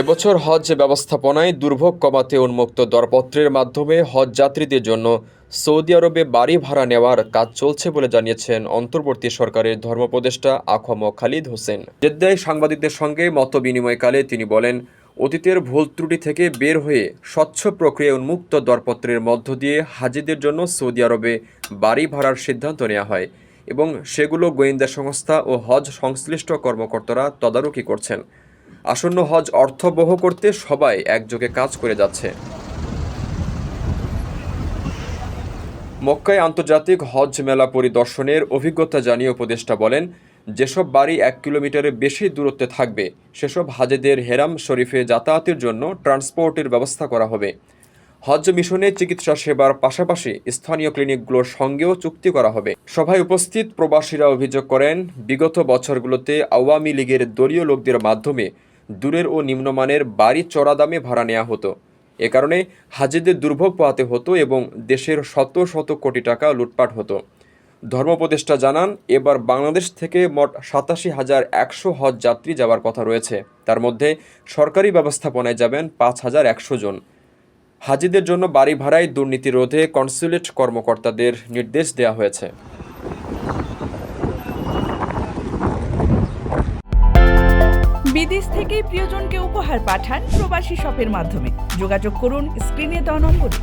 এবছর হজ ব্যবস্থাপনায় দুর্ভোগ কমাতে উন্মুক্ত দরপত্রের মাধ্যমে হজ যাত্রীদের জন্য সৌদি আরবে বাড়ি ভাড়া নেওয়ার কাজ চলছে বলে জানিয়েছেন অন্তর্বর্তী সরকারের ধর্মোপদেষ্টা আখম খালিদ হোসেন। জেদ্দায় সাংবাদিকদের সঙ্গে মত বিনিময়কালে তিনি বলেন অতীতের ভুল ত্রুটি থেকে বের হয়ে স্বচ্ছ প্রক্রিয়া উন্মুক্ত দরপত্রের মধ্য দিয়ে হাজিদের জন্য সৌদি আরবে বাড়ি ভাড়ার সিদ্ধান্ত নেওয়া হয়। এবং সেগুলো গোয়েন্দা সংস্থা ও হজ সংশ্লিষ্ট কর্মকর্তারা তদারকি করছেন। আসন্ন হজ অর্থবহ করতে সবাই একযোগে কাজ করে যাচ্ছে। মক্কায় আন্তর্জাতিক হজ মেলা পরিদর্শনের অভিজ্ঞতা জানিয়ে উপদেষ্টা বলেন, যেসব বাড়ি এক কিলোমিটারের বেশি দূরত্বে থাকবে, সেসব হাজেদের হেরাম শরীফে যাতায়াতের জন্য ট্রান্সপোর্টের ব্যবস্থা করা হবে। হজ মিশনে চিকিৎসা সেবার পাশাপাশি স্থানীয় ক্লিনিকগুলোর সঙ্গেও চুক্তি করা হবে। সভায় উপস্থিত প্রবাসীরা অভিযোগ করেন, বিগত বছরগুলোতে আওয়ামী লীগের দলীয় লোকদের মাধ্যমে দূরের ও নিম্নমানের বাড়ি চড়া দামে ভাড়া নেওয়া হতো। এ কারণে হাজিদের দুর্ভোগ পোহাতে হতো এবং দেশের শত শত কোটি টাকা লুটপাট হতো। ধর্মোপদেষ্টা জানান, এবার বাংলাদেশ থেকে মোট সাতাশি হাজার একশো হজ যাত্রী যাওয়ার কথা রয়েছে। তার মধ্যে সরকারি ব্যবস্থাপনায় যাবেন পাঁচ হাজার একশো জন। হাজিদের জন্য বাড়ি ভাড়ায় দুর্নীতি রোধে কনসুলেট কর্মকর্তাদের নির্দেশ দেওয়া হয়েছে। বিদেশ থেকে প্রিয়জনকে উপহার পাঠান প্রবাসী শপের মাধ্যমে। যোগাযোগ করুন স্ক্রিনে দেওয়া নম্বরে।